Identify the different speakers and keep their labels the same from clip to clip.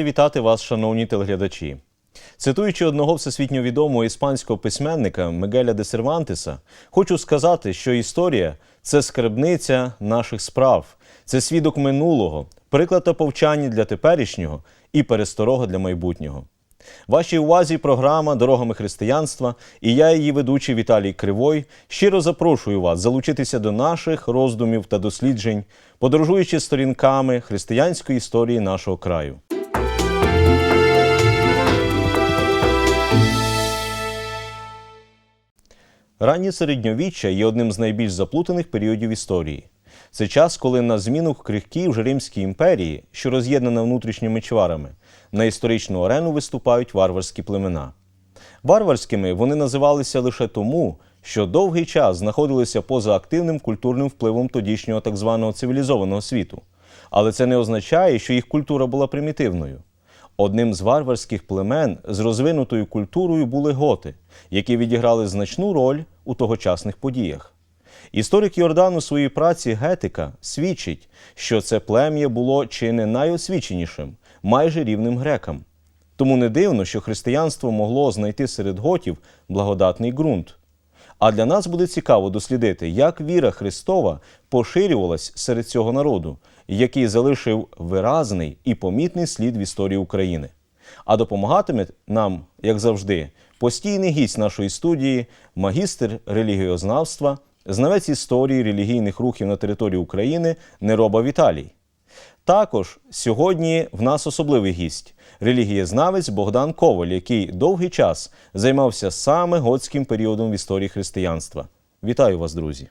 Speaker 1: Радий вітати вас, шановні телеглядачі. Цитуючи одного всесвітньо відомого іспанського письменника Мегеля де Сервантеса, хочу сказати, що історія це скарбниця наших справ, це свідок минулого, приклад та повчання для теперішнього і пересторога для майбутнього. Вашій увазі програма Дорогами християнства і я, її ведучий Віталій Кривой, щиро запрошую вас залучитися до наших роздумів та досліджень, подорожуючи сторінками християнської історії нашого краю. Раннє середньовіччя є одним з найбільш заплутаних періодів історії. Це час, коли на зміну крихкій вже Римській імперії, що роз'єднана внутрішніми чварами, на історичну арену виступають варварські племена. Варварськими вони називалися лише тому, що довгий час знаходилися поза активним культурним впливом тодішнього так званого цивілізованого світу. Але це не означає, що їх культура була примітивною. Одним з варварських племен з розвинутою культурою були готи, які відіграли значну роль у тогочасних подіях. Історик Йордан у своїй праці Гетика свідчить, що це плем'я було чи не найосвіченішим, майже рівним грекам. Тому не дивно, що християнство могло знайти серед готів благодатний ґрунт. А для нас буде цікаво дослідити, як віра Христова поширювалась серед цього народу, який залишив виразний і помітний слід в історії України. А допомагатиме нам, як завжди, постійний гість нашої студії, магістр релігіознавства, знавець історії релігійних рухів на території України Нероба Віталій. Також сьогодні в нас особливий гість релігієзнавець Богдан Коваль, який довгий час займався саме готським періодом в історії християнства. Вітаю вас, друзі!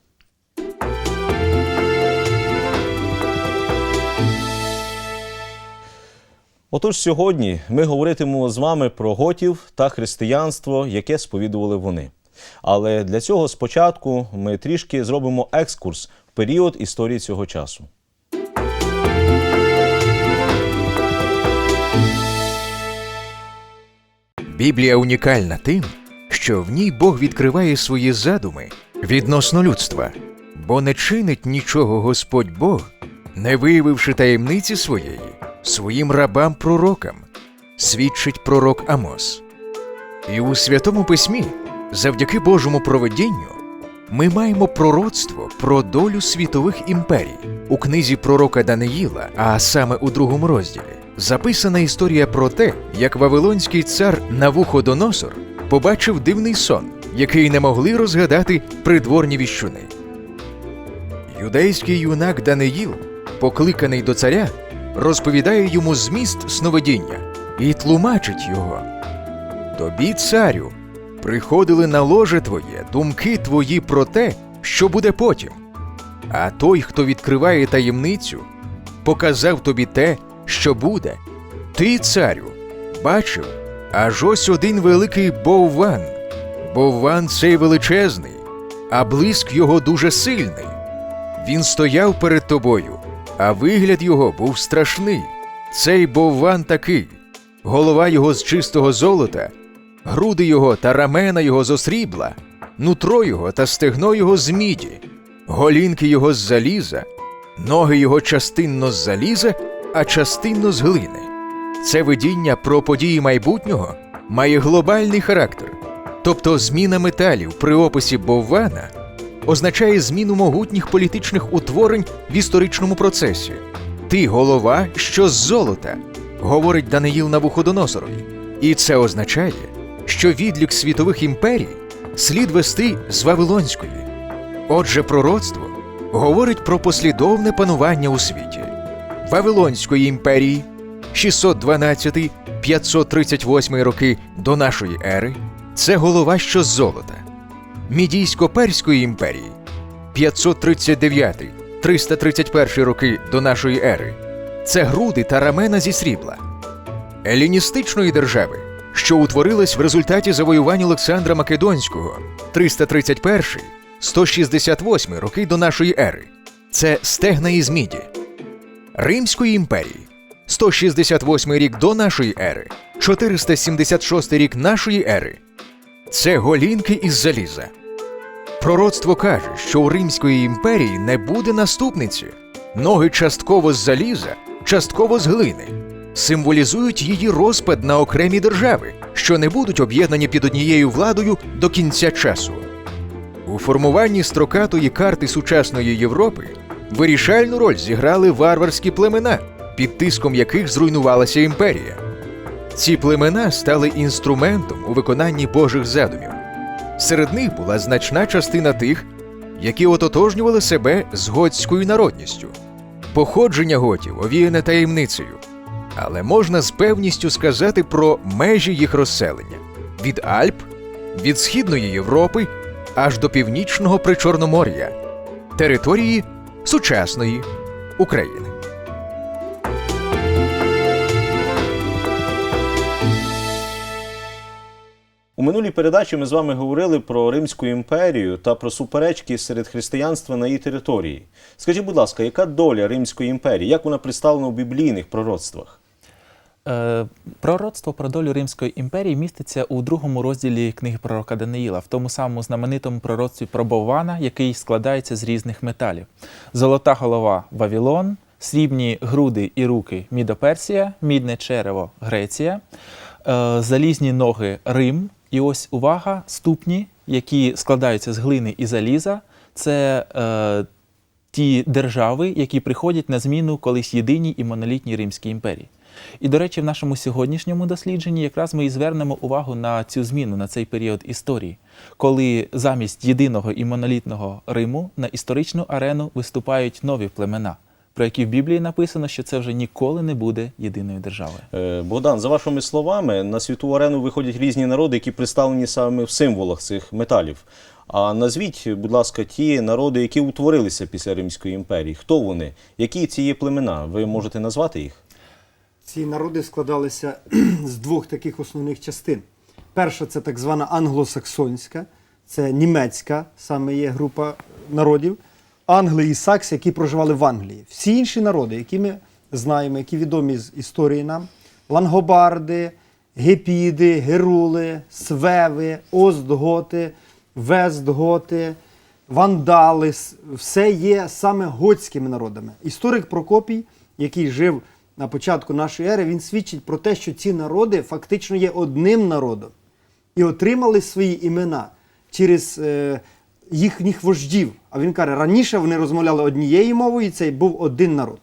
Speaker 1: Отож, сьогодні ми говоритимемо з вами про готів та християнство, яке сповідували вони. Але для цього спочатку ми трішки зробимо екскурс в період історії цього часу.
Speaker 2: Біблія унікальна тим, що в ній Бог відкриває свої задуми відносно людства, бо не чинить нічого Господь Бог, не виявивши таємниці своєї своїм рабам пророкам, свідчить пророк Амос. І у Святому Письмі, завдяки Божому проведінню, ми маємо пророцтво про долю світових імперій у книзі пророка Даниїла, а саме у другому розділі, записана історія про те, як Вавилонський цар Навуходоносор побачив дивний сон, який не могли розгадати придворні віщуни. Юдейський юнак Даниїл, покликаний до царя, розповідає йому зміст сновидіння і тлумачить його. Тобі, царю, приходили на ложе твоє думки твої про те, що буде потім. А той, хто відкриває таємницю, показав тобі те, що буде. Ти, царю, бачив, аж ось один великий бовван. Бовван цей величезний, а блиск його дуже сильний. Він стояв перед тобою, а вигляд його був страшний. Цей бовван такий, голова його з чистого золота, груди його та рамена його з осрібла, нутро його та стегно його з міді, голінки його з заліза, ноги його частинно з заліза, а частинно з глини. Це видіння про події майбутнього має глобальний характер, тобто зміна металів при описі Боввана означає зміну могутніх політичних утворень в історичному процесі. Ти голова, що з золота, говорить Даниїл Навуходоносорові. І це означає, що відлік світових імперій слід вести з Вавилонської. Отже, пророцтво говорить про послідовне панування у світі Вавилонської імперії 612-538 роки до нашої ери це голова що золота, Мідійсько-Перської імперії 539-331 роки до нашої ери це груди та рамена зі срібла, Еліністичної держави, що утворилась в результаті завоювань Олександра Македонського 331-168 роки до нашої ери. Це стегна із міді. Римської імперії 168 рік до нашої ери, 476 рік нашої ери. Це голінки із заліза. Пророцтво каже, що у Римської імперії не буде наступниці, ноги частково з заліза, частково з глини, символізують її розпад на окремі держави, що не будуть об'єднані під однією владою до кінця часу. У формуванні строкатої карти сучасної Європи вирішальну роль зіграли варварські племена, під тиском яких зруйнувалася імперія. Ці племена стали інструментом у виконанні Божих задумів. Серед них була значна частина тих, які ототожнювали себе з готською народністю. Походження готів овіяне таємницею, але можна з певністю сказати про межі їх розселення від Альп, від Східної Європи аж до північного Причорномор'я, території сучасної України.
Speaker 1: У минулій передачі ми з вами говорили про Римську імперію та про суперечки серед християнства на її території. Скажіть, будь ласка, яка доля Римської імперії? Як вона представлена у біблійних пророцтвах?
Speaker 3: Е, Пророцтво про долю Римської імперії міститься у другому розділі книги пророка Даниїла, в тому самому знаменитому пророцтві про Боввана, який складається з різних металів: золота голова Вавилон, срібні груди і руки Мідоперсія, мідне черево Греція, е, залізні ноги Рим. І ось увага, ступні, які складаються з глини і заліза. Це е, ті держави, які приходять на зміну колись єдиній і монолітній Римській імперії. І, до речі, в нашому сьогоднішньому дослідженні якраз ми і звернемо увагу на цю зміну, на цей період історії, коли замість єдиного і монолітного Риму на історичну арену виступають нові племена, про які в Біблії написано, що це вже ніколи не буде єдиною державою.
Speaker 1: Е, Богдан, за вашими словами, на світову арену виходять різні народи, які представлені саме в символах цих металів. А назвіть, будь ласка, ті народи, які утворилися після Римської імперії. Хто вони? Які ці є племена? Ви можете назвати їх?
Speaker 4: Ці народи складалися з двох таких основних частин. Перша це так звана англосаксонська, це німецька саме є група народів, англи і сакси, які проживали в Англії. Всі інші народи, які ми знаємо, які відомі з історії нам: лангобарди, гепіди, герули, свеви, оздготи, вестготи, вандали, все є саме готськими народами. Історик Прокопій, який жив на початку нашої ери, він свідчить про те, що ці народи фактично є одним народом і отримали свої імена через е, їхніх вождів. А він каже, раніше вони розмовляли однією мовою, і це був один народ.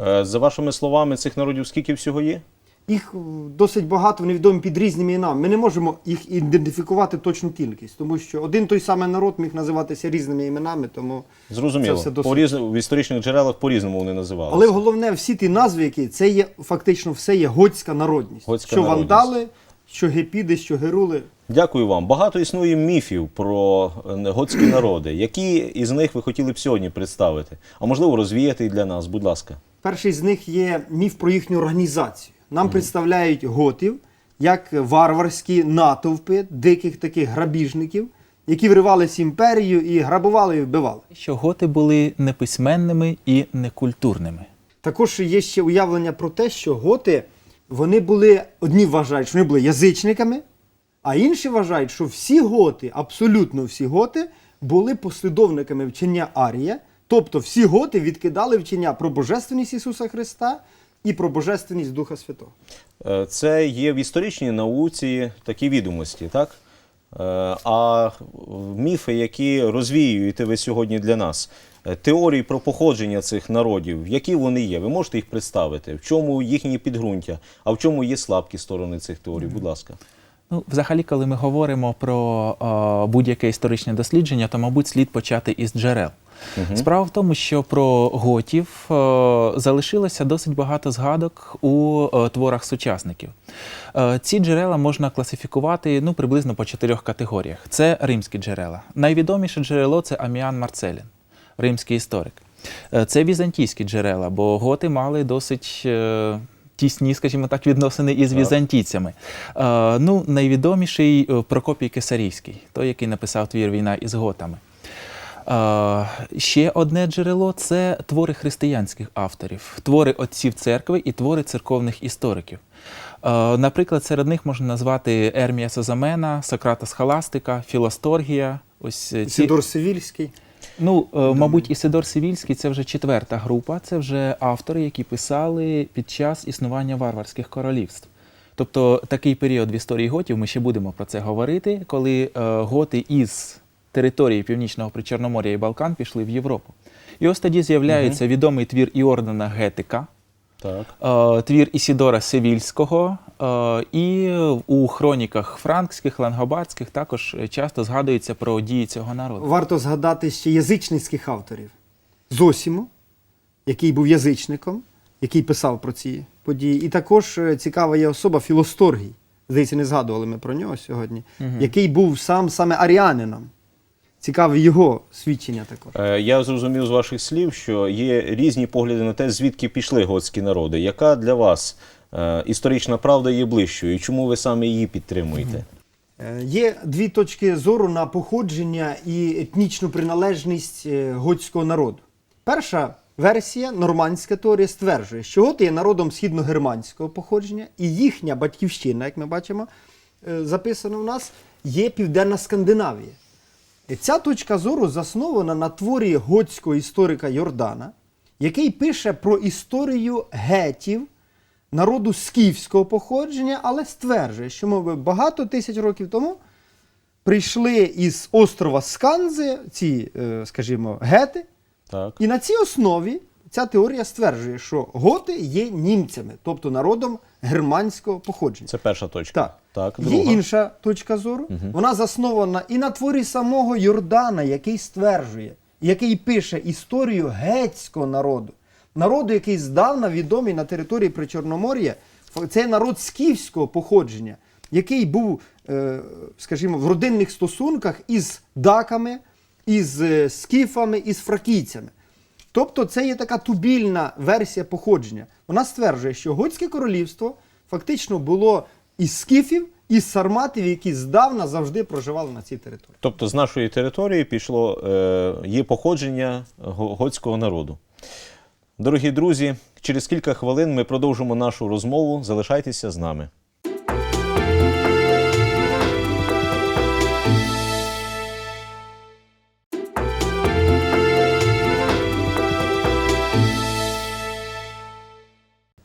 Speaker 1: Е, За вашими словами, цих народів скільки всього є?
Speaker 4: Їх е, досить багато, вони відомі під різними іменами. Ми не можемо їх ідентифікувати точну кількість, тому що один той самий народ міг називатися різними іменами, тому
Speaker 1: Зрозуміло.
Speaker 4: Це все досить-
Speaker 1: По різ... В історичних джерелах по-різному вони називалися.
Speaker 4: Але головне, всі ті назви, які це є фактично все є готська народність.
Speaker 1: Готська
Speaker 4: що
Speaker 1: народність.
Speaker 4: вандали, що гепіди, що герули.
Speaker 1: Дякую вам. Багато існує міфів про е, готські народи. Які із них ви хотіли б сьогодні представити? А можливо, розвіяти і для нас, будь ласка.
Speaker 4: Перший з них є міф про їхню організацію. Нам представляють готів як варварські натовпи диких таких грабіжників, які вривалися в імперію і грабували і вбивали.
Speaker 3: Що готи були неписьменними і некультурними.
Speaker 4: Також є ще уявлення про те, що готи вони були одні вважають, що вони були язичниками, а інші вважають, що всі готи, абсолютно всі готи, були послідовниками вчення Арія. Тобто всі готи відкидали вчення про божественність Ісуса Христа і про божественність Духа Святого.
Speaker 1: Е, Це є в історичній науці такі відомості, так? Е, А міфи, які розвіюєте ви сьогодні для нас, е, теорії про походження цих народів, які вони є? Ви можете їх представити? В чому їхні підґрунтя, а в чому є слабкі сторони цих теорій? Будь ласка.
Speaker 3: Ну, взагалі, коли ми говоримо про е, будь-яке історичне дослідження, то, мабуть, слід почати із джерел. Справа в тому, що про готів е, залишилося досить багато згадок у е, творах сучасників. Е, ці джерела можна класифікувати ну, приблизно по чотирьох категоріях. Це римські джерела. Найвідоміше джерело це Аміан Марцелін, римський історик. Це візантійські джерела, бо готи мали досить. е, Тісні, скажімо так, відносини із візантійцями. Е, ну, найвідоміший е, Прокопій Кесарівський, той, який написав твір Війна із готами. Е, ще одне джерело це твори християнських авторів, твори отців церкви і твори церковних істориків. Наприклад, серед них можна назвати Ермія Созамена, Сократа Схаластика, Філосторгія. Ось ці...
Speaker 4: Сідор Сивільський.
Speaker 3: Ну, е, мабуть, Ісидор Сивільський це вже четверта група, це вже автори, які писали під час існування варварських королівств. Тобто такий період в історії готів, ми ще будемо про це говорити, коли е, готи із території Північного Причорномор'я і Балкан пішли в Європу. І ось тоді з'являється відомий твір Іордана Гетика,
Speaker 1: Так.
Speaker 3: е, твір Ісідора Севільського, е, і у хроніках франкських, лангобардських також часто згадується про дії цього народу.
Speaker 4: Варто згадати ще язичницьких авторів. Зосіму, який був язичником, який писав про ці події. І також е, цікава є особа Філосторгій. Здається, не згадували ми про нього сьогодні, який був сам саме аріанином. Цікаве його свідчення також.
Speaker 1: Е, Я зрозумів з ваших слів, що є різні погляди на те, звідки пішли готські народи. Яка для вас е, історична правда є ближчою, і чому ви саме її підтримуєте?
Speaker 4: Е, Є дві точки зору на походження і етнічну приналежність готського народу. Перша версія, нормандська теорія, стверджує, що готи є народом східногерманського походження, і їхня батьківщина, як ми бачимо, записано в нас, є Південна Скандинавія. Ця точка зору заснована на творі готського історика Йордана, який пише про історію гетів, народу скіфського походження, але стверджує, що мови багато тисяч років тому прийшли із острова Сканзи, ці, е, скажімо, гети,
Speaker 1: Так.
Speaker 4: і на цій основі ця теорія стверджує, що готи є німцями, тобто народом германського походження.
Speaker 1: Це перша точка.
Speaker 4: Так.
Speaker 1: Так,
Speaker 4: Є інша точка зору. Вона заснована і на творі самого Йордана, який стверджує, який пише історію гетського народу. Народу, який здавна відомий на території Причорномор'я. Це народ скіфського походження, який був, е, скажімо, в родинних стосунках із даками, із е, скіфами, із фракійцями. Тобто це є така тубільна версія походження. Вона стверджує, що Готське королівство фактично було із скіфів, із сарматів, які здавна завжди проживали на цій території.
Speaker 1: Тобто з нашої території пішло е, є походження готського народу. Дорогі друзі, через кілька хвилин ми продовжимо нашу розмову. Залишайтеся з нами.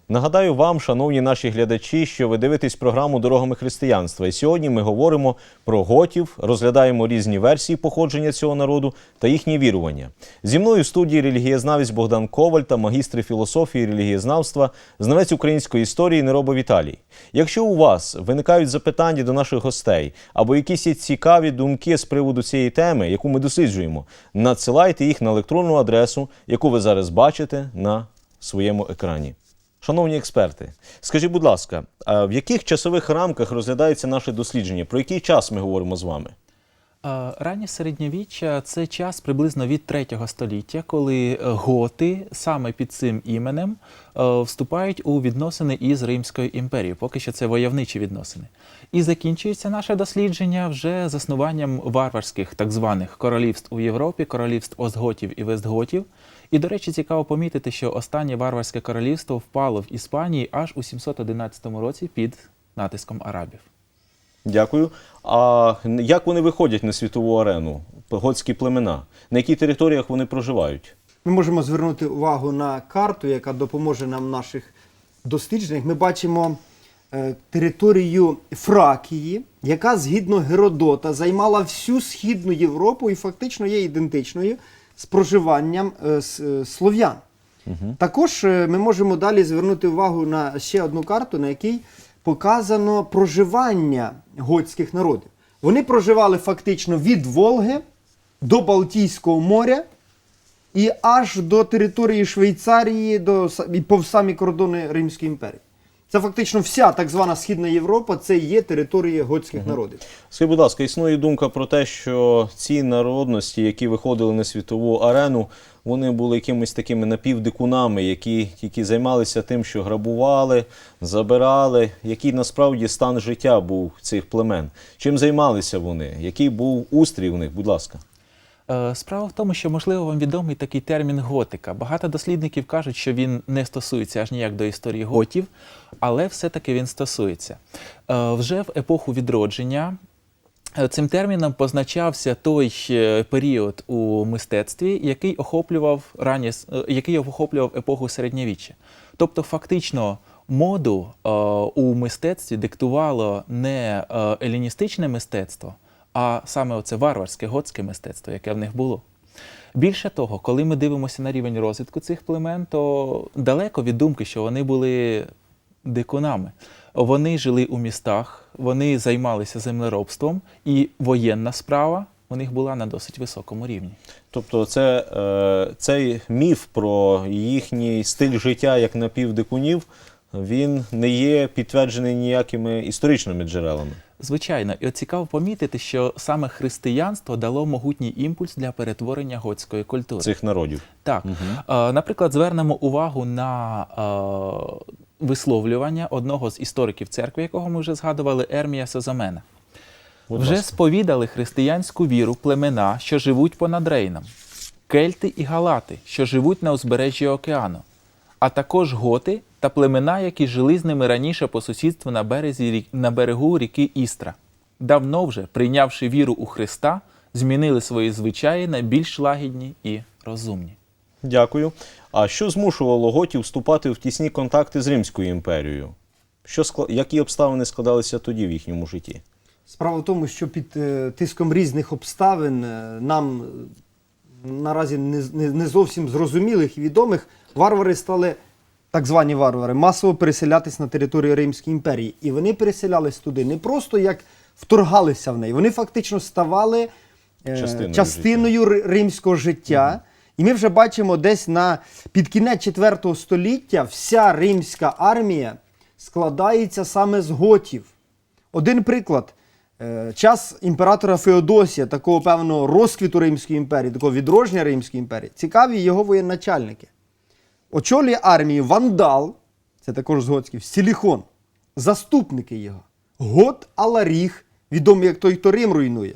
Speaker 1: Нагадаю вам, шановні наші глядачі, що ви дивитесь програму Дорогами християнства. І сьогодні ми говоримо про готів, розглядаємо різні версії походження цього народу та їхні вірування. Зі мною в студії релігієзнавець Богдан Коваль та магістри філософії і релігієзнавства, знавець української історії Нероба Віталій. Якщо у вас виникають запитання до наших гостей або якісь цікаві думки з приводу цієї теми, яку ми досліджуємо, надсилайте їх на електронну адресу, яку ви зараз бачите на своєму екрані. Шановні експерти, скажіть, будь ласка, в яких часових рамках розглядається наше дослідження? Про який час ми говоримо з вами?
Speaker 3: Раннє середньовіччя це час приблизно від 3 століття, коли е, готи саме під цим іменем е, вступають у відносини із Римською імперією. Поки що це войовничі відносини. І закінчується наше дослідження вже заснуванням варварських так званих королівств у Європі, королівств Остготів і Вестготів. І, до речі, цікаво помітити, що останнє варварське королівство впало в Іспанії аж у 711 році під натиском арабів.
Speaker 1: Дякую. А як вони виходять на світову арену? Готські племена? На яких територіях вони проживають?
Speaker 4: Ми можемо звернути увагу на карту, яка допоможе нам в наших дослідженнях. Ми бачимо територію Фракії, яка згідно Геродота займала всю Східну Європу і фактично є ідентичною з проживанням е, е, слов'ян. Також е, ми можемо далі звернути увагу на ще одну карту, на якій показано проживання готських народів. Вони проживали фактично від Волги до Балтійського моря і аж до території Швейцарії, до і по самі кордони Римської імперії. Це фактично вся так звана Східна Європа, це є територія готських народів.
Speaker 1: Скажіть, будь ласка, існує думка про те, що ці народності, які виходили на світову арену, вони були якимись такими напівдикунами, які тільки займалися тим, що грабували, забирали. Який насправді стан життя був цих племен? Чим займалися вони? Який був устрій у них? Будь ласка.
Speaker 3: Е, Справа в тому, що можливо вам відомий такий термін готика. Багато дослідників кажуть, що він не стосується аж ніяк до історії готів, але все-таки він стосується. Е, Вже в епоху відродження Е, Цим терміном позначався той період у мистецтві, який охоплював е, який охоплював епоху середньовіччя. Тобто, фактично, моду е, у мистецтві диктувало не еліністичне мистецтво, а саме оце варварське готське мистецтво, яке в них було. Більше того, коли ми дивимося на рівень розвитку цих племен, то далеко від думки, що вони були дикунами. Вони жили у містах, вони займалися землеробством, і воєнна справа у них була на досить високому рівні.
Speaker 1: Тобто, це, е, цей міф про їхній стиль життя як напівдикунів, він не є підтверджений ніякими історичними джерелами.
Speaker 3: Звичайно, і от цікаво помітити, що саме християнство дало могутній імпульс для перетворення готської культури.
Speaker 1: цих народів.
Speaker 3: Так, Е, наприклад, звернемо увагу на е, висловлювання одного з істориків церкви, якого ми вже згадували, Ермія Созамена.
Speaker 1: Будь
Speaker 3: вже
Speaker 1: ласка.
Speaker 3: сповідали християнську віру племена, що живуть понад Рейном, кельти і галати, що живуть на узбережжі океану, а також готи та племена, які жили з ними раніше по сусідству на, березі, рік- на берегу ріки Істра. Давно вже, прийнявши віру у Христа, змінили свої звичаї на більш лагідні і розумні.
Speaker 1: Дякую. А що змушувало готів вступати в тісні контакти з Римською імперією? Що які обставини складалися тоді в їхньому житті?
Speaker 4: Справа в тому, що під е, тиском різних обставин е, нам е, наразі не, не, не зовсім зрозумілих і відомих варвари стали, так звані варвари, масово переселятись на територію Римської імперії. І вони переселялись туди не просто як вторгалися в неї, вони фактично ставали е,
Speaker 1: Частиною
Speaker 4: частиною ри- римського життя. І ми вже бачимо десь на під кінець 4 століття вся римська армія складається саме з готів. Один приклад. Е, Час імператора Феодосія, такого певного розквіту Римської імперії, такого відродження Римської імперії, цікаві його воєначальники. Очолює армію Вандал, це також з готських, Сіліхон, заступники його. Гот Аларіх, відомий як той, хто Рим руйнує.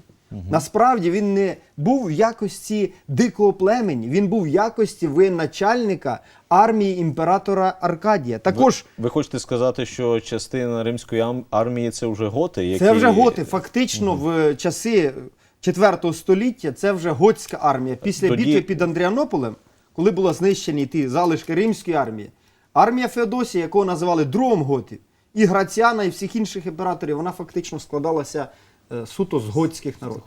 Speaker 4: Насправді він не був в якості дикого племені, він був в якості воєначальника армії імператора Аркадія. Також
Speaker 1: Ви хочете сказати, що частина римської армії це вже готи? Які...
Speaker 4: Це вже готи. Фактично, в часи 4 століття це вже готська армія. Після
Speaker 1: Тоді-
Speaker 4: битви під Андріанополем, коли були знищені ті залишки римської армії, армія Феодосія, якого називали другом готів, і Граціана, і всіх інших імператорів, вона фактично складалася е, суто з готських народів.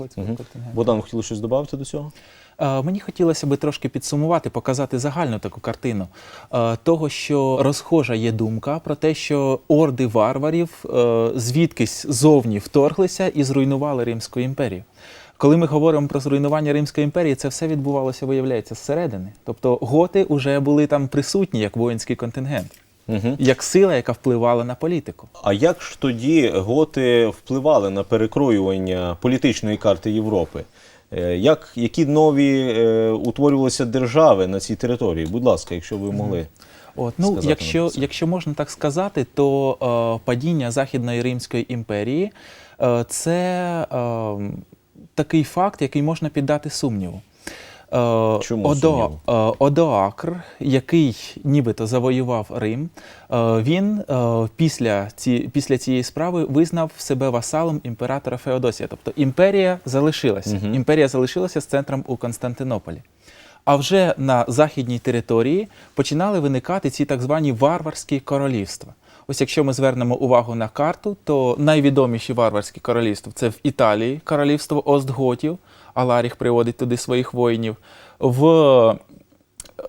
Speaker 1: Богдан, хотіли щось додати до цього?
Speaker 3: Е, Мені хотілося би трошки підсумувати, показати загальну таку картину е, того, що розхожа є думка про те, що орди варварів звідкись зовні вторглися і зруйнували Римську імперію. Коли ми говоримо про зруйнування Римської імперії, це все відбувалося, виявляється, зсередини. Тобто готи вже були там присутні як воїнський контингент,
Speaker 1: Угу.
Speaker 3: як сила, яка впливала на політику.
Speaker 1: А як ж тоді готи впливали на перекроювання політичної карти Європи? Е, Як, які нові е, утворювалися держави на цій території? Будь ласка, якщо ви могли.
Speaker 3: От, ну,
Speaker 1: сказати
Speaker 3: якщо, якщо можна так сказати, то е, падіння Західної Римської імперії е, це е, такий факт, який можна піддати сумніву. Е,
Speaker 1: Чому сумніву?
Speaker 3: е, Одоакр, який нібито завоював Рим, е, він після, ці, після цієї справи визнав себе васалом імператора Феодосія. Тобто імперія залишилася. Імперія залишилася з центром у Константинополі. А вже на західній території починали виникати ці так звані варварські королівства. Ось якщо ми звернемо увагу на карту, то найвідоміші варварські королівства це в Італії королівство Остготів, Аларіх приводить туди своїх воїнів. В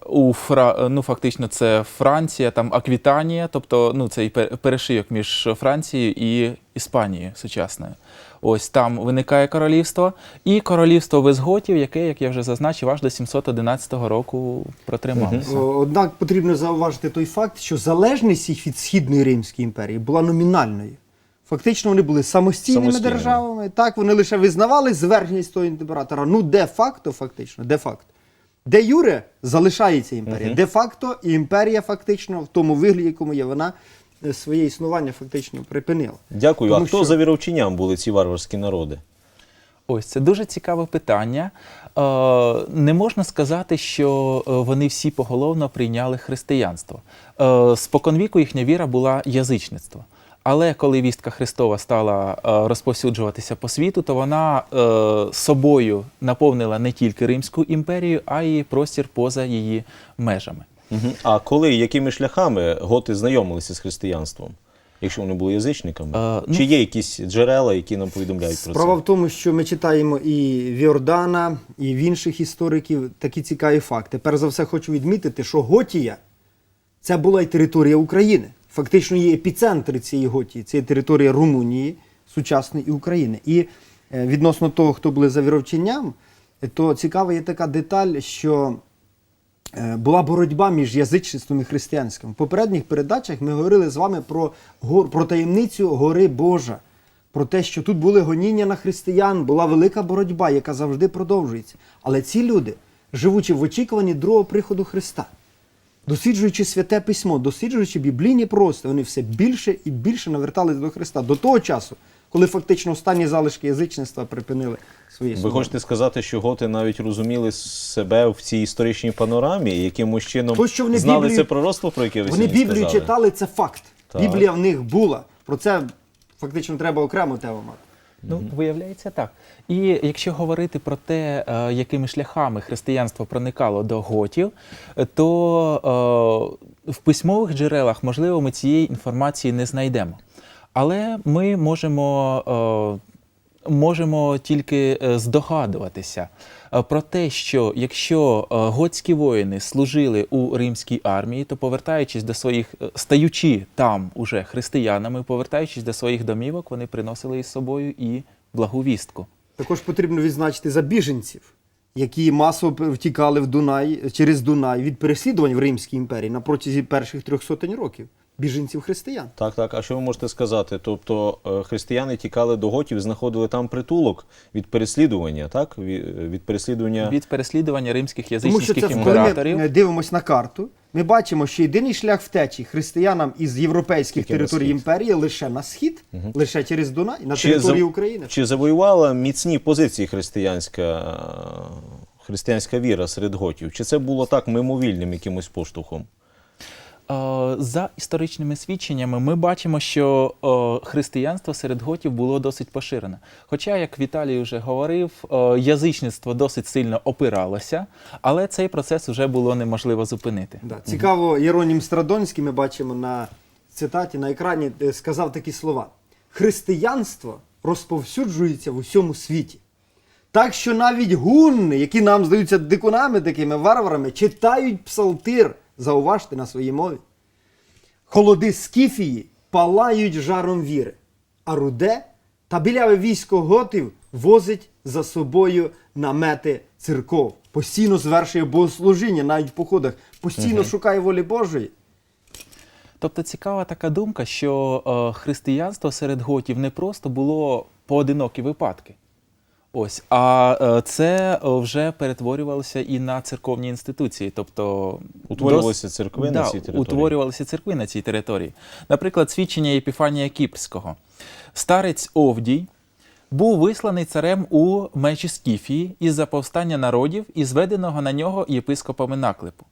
Speaker 3: у Фра... ну, фактично, це Франція, там Аквітанія, тобто ну, цей пер- перешийок між Францією і Іспанією сучасною. Ось там виникає королівство, і королівство Визготів, яке, як я вже зазначив, аж до 711 року протрималося.
Speaker 4: Однак потрібно зауважити той факт, що залежність їх від Східної Римської імперії була номінальною. Фактично вони були самостійними
Speaker 1: Самостійними.
Speaker 4: державами. Так, вони лише визнавали зверхність того імператора. Ну, де-факто, фактично, де-факто. Де Юре залишається імперія. Де-факто і імперія фактично в тому вигляді, якому є, вона е, своє існування фактично припинила.
Speaker 1: Дякую.
Speaker 4: Тому
Speaker 1: а хто
Speaker 4: що-
Speaker 1: за віровченням були ці варварські народи?
Speaker 3: Ось це дуже цікаве питання. Е, не можна сказати, що е, вони всі поголовно прийняли християнство. Е, споконвіку їхня віра була язичництво. Але коли вістка Христова стала е, розповсюджуватися по світу, то вона е, собою наповнила не тільки Римську імперію, а й простір поза її межами.
Speaker 1: А коли, якими шляхами готи знайомилися з християнством? Якщо вони були язичниками?
Speaker 3: Е, ну-
Speaker 1: Чи є якісь джерела, які нам повідомляють про це?
Speaker 4: Справа в тому, що ми читаємо і в Йордана, і в інших істориків такі цікаві факти. Перш за все, хочу відмітити, що Готія це була й територія України. Фактично є епіцентр цієї Готії. Це є територія Румунії, сучасної і України. І е, відносно того, хто були за віровченням, то цікава є така деталь, що була боротьба між язичництвом і християнством. В попередніх передачах ми говорили з вами про, про таємницю гори Божа, про те, що тут були гоніння на християн, була велика боротьба, яка завжди продовжується. Але ці люди, живучи в очікуванні другого приходу Христа, досліджуючи святе письмо, досліджуючи біблійні прости, вони все більше і більше навертались до Христа до того часу, коли фактично останні залишки язичництва припинили свої
Speaker 1: Ви хочете сказати, що готи навіть розуміли себе в цій історичній панорамі, якимось чином
Speaker 4: То, що вони
Speaker 1: знали
Speaker 4: Біблію-
Speaker 1: це пророцтво, про яке ви
Speaker 4: Вони Біблію
Speaker 1: сказали?
Speaker 4: читали, це факт.
Speaker 1: Так.
Speaker 4: Біблія в них була. Про це фактично треба окремо тему мати.
Speaker 3: Ну, виявляється так. І якщо говорити про те, е, якими шляхами християнство проникало до готів, то е, в письмових джерелах, можливо, ми цієї інформації не знайдемо. Але ми можемо, е, можемо тільки е, здогадуватися е, про те, що якщо готські воїни служили у римській армії, то повертаючись до своїх, стаючи там уже християнами, повертаючись до своїх домівок, вони приносили із собою і благу вістку.
Speaker 4: Також потрібно відзначити за біженців, які масово втікали в Дунай через Дунай від переслідувань в Римській імперії на протязі перших трьох сотень років. Біженців християн.
Speaker 1: Так, так. А що ви можете сказати? Тобто е, християни тікали до готів, знаходили там притулок від переслідування, так? Від, від переслідування.
Speaker 3: Від переслідування римських
Speaker 4: Тому що
Speaker 3: язичницьких
Speaker 4: коли
Speaker 3: імператорів.
Speaker 4: ми е, дивимося на карту, ми бачимо, що єдиний шлях втечі християнам із європейських
Speaker 1: Тільки
Speaker 4: територій імперії лише на схід, лише через Дунай, на
Speaker 1: Чи
Speaker 4: території України.
Speaker 1: Чи завоювала міцні позиції християнська, е, християнська віра серед готів? Чи це було так мимовільним якимось поштовхом?
Speaker 3: За історичними свідченнями ми бачимо, що християнство серед готів було досить поширене. Хоча, як Віталій вже говорив, язичництво досить сильно опиралося, але цей процес вже було неможливо зупинити.
Speaker 4: Да. Цікаво, Єронім Страдонський, ми бачимо на цитаті на екрані, е, сказав такі слова: Християнство розповсюджується в усьому світі. Так що навіть гунни, які нам здаються дикунами, такими варварами, читають псалтир, зауважте на своїй мові. Холоди Скіфії палають жаром віри, а руде та біляве військо готів возить за собою намети церков. Постійно звершує богослужіння, навіть в походах, постійно шукає волі Божої.
Speaker 3: Тобто цікава така думка, що е, християнство серед готів не просто було поодинокі випадки. Ось, а е, це е, вже перетворювалося і на церковні інституції. Тобто
Speaker 1: Утворювалися
Speaker 3: дос-
Speaker 1: церкви на цій території?
Speaker 3: Утворювалися церкви на цій території. Наприклад, свідчення Єпіфанія Кіпрського. Старець Овдій був висланий царем у межі Скіфії із-за повстання народів і зведеного на нього єпископами наклепу.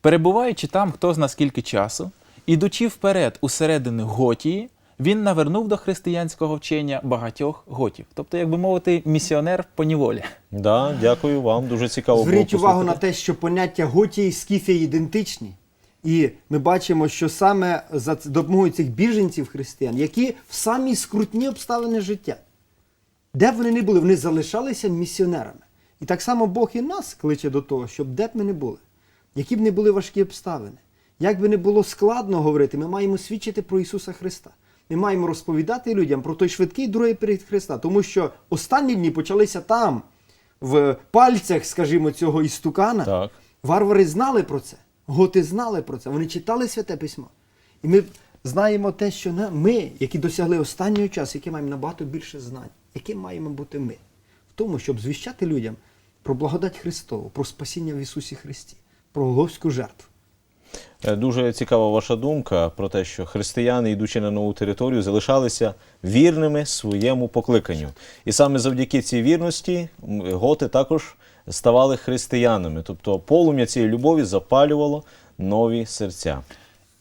Speaker 3: Перебуваючи там хто зна скільки часу, ідучи вперед у середину Готії, він навернув до християнського вчення багатьох готів. Тобто, як би мовити, місіонер по неволі.
Speaker 1: Да, дякую вам. Дуже цікаво
Speaker 4: Зверніть увагу на те, що поняття Готії і Скіфія ідентичні. І ми бачимо, що саме за допомогою цих біженців християн, які в самі скрутні обставини життя, де б вони не були, вони залишалися місіонерами. І так само Бог і нас кличе до того, щоб де б ми не були, які б не були важкі обставини, як би не було складно говорити, ми маємо свідчити про Ісуса Христа. Ми маємо розповідати людям про той швидкий другий перед Христа, тому що останні дні почалися там, в пальцях, скажімо, цього істукана.
Speaker 1: Так.
Speaker 4: Варвари знали про це, готи знали про це, вони читали святе письмо. І ми знаємо те, що ми, які досягли останнього часу, які маємо набагато більше знань, яким маємо бути ми, в тому, щоб звіщати людям про благодать Христову, про спасіння в Ісусі Христі, про Голговську жертву.
Speaker 1: Е, Дуже цікава ваша думка про те, що християни, йдучи на нову територію, залишалися вірними своєму покликанню. І саме завдяки цій вірності готи також ставали християнами. Тобто полум'я цієї любові запалювало нові серця.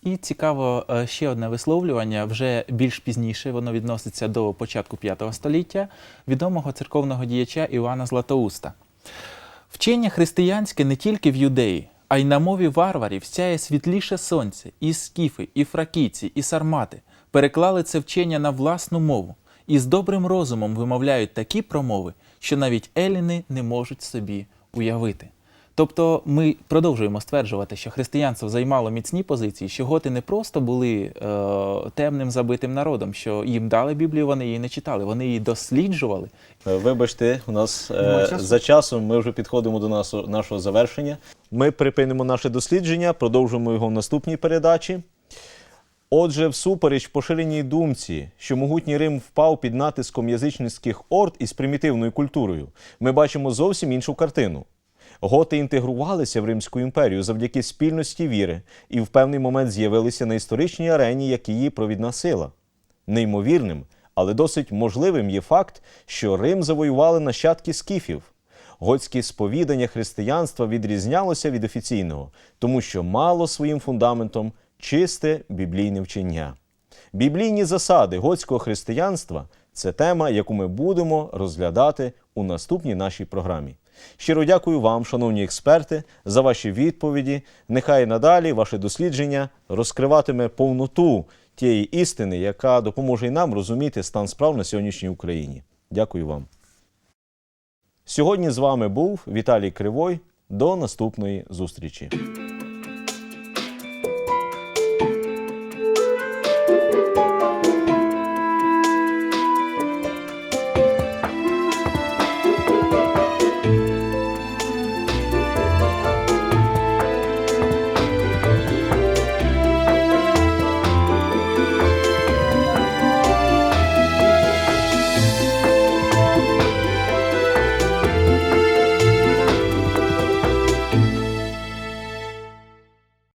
Speaker 3: І цікаво е, ще одне висловлювання, вже більш пізніше, воно відноситься до початку V століття, відомого церковного діяча Іоанна Златоуста. Вчення християнське не тільки в юдеї, а й на мові варварів сяє світліше сонце, і скіфи, і фракійці, і сармати переклали це вчення на власну мову і з добрим розумом вимовляють такі промови, що навіть еліни не можуть собі уявити. Тобто ми продовжуємо стверджувати, що християнство займало міцні позиції, що готи не просто були е, темним забитим народом, що їм дали Біблію, вони її не читали, вони її досліджували
Speaker 1: Е, Вибачте, у нас е, за часом ми вже підходимо до нас, нашого завершення. Ми припинимо наше дослідження, продовжимо його в наступній передачі. Отже, всупереч поширеній думці, що могутній Рим впав під натиском язичницьких орд із примітивною культурою, ми бачимо зовсім іншу картину. Готи інтегрувалися в Римську імперію завдяки спільності віри і в певний момент з'явилися на історичній арені як її провідна сила. Неймовірним, але досить можливим є факт, що Рим завоювали нащадки скіфів. Готське сповідання християнства відрізнялося від офіційного, тому що мало своїм фундаментом чисте біблійне вчення. Біблійні засади готського християнства це тема, яку ми будемо розглядати у наступній нашій програмі. Щиро дякую вам, шановні експерти, за ваші відповіді. Нехай надалі ваше дослідження розкриватиме повноту тієї істини, яка допоможе і нам розуміти стан справ на сьогоднішній Україні. Дякую вам. Сьогодні з вами був Віталій Кривой. До наступної зустрічі.